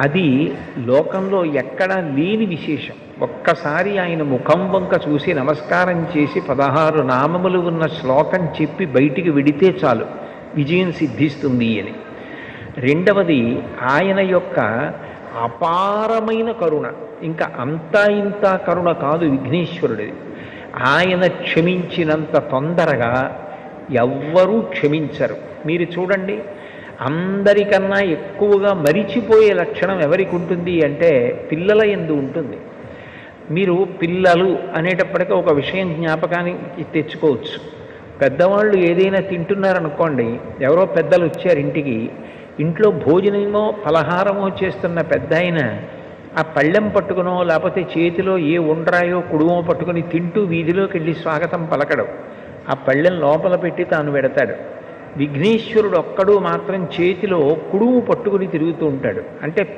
అది లోకంలో ఎక్కడా లేని విశేషం. ఒక్కసారి ఆయన ముఖం వంక చూసి నమస్కారం చేసి పదహారు నామములు ఉన్న శ్లోకం చెప్పి బయటికి విడితే చాలు. విజయం సిద్ధిస్తుంది అని. రెండవది ఆయన యొక్క అపారమైన కరుణ. ఇంకా అంతా ఇంత కరుణ కాదు విఘ్నేశ్వరుడిది. ఆయన క్షమించినంత తొందరగా ఎవ్వరూ క్షమించరు. మీరు చూడండి అందరికన్నా ఎక్కువగా మరిచిపోయే లక్షణం ఎవరికి ఉంటుంది అంటే పిల్లల ఎందు ఉంటుంది. మీరు పిల్లలు అనేటప్పటికీ ఒక విషయం జ్ఞాపకానికి తెచ్చుకోవచ్చు. పెద్దవాళ్ళు ఏదైనా తింటున్నారనుకోండి ఎవరో పెద్దలు వచ్చారు ఇంటికి ఇంట్లో భోజనమో పలహారమో చేస్తున్న పెద్ద ఆయన ఆ పళ్ళెం పట్టుకునో లేకపోతే చేతిలో ఏ ఉండ్రాయో కుడుమో పట్టుకుని తింటూ వీధిలోకి వెళ్ళి స్వాగతం పలకడం. ఆ పళ్ళెం లోపల పెట్టి తాను పెడతాడు. విఘ్నేశ్వరుడు ఒక్కడు మాత్రం చేతిలో కుడుము పట్టుకుని తిరుగుతూ ఉంటాడు. అంటే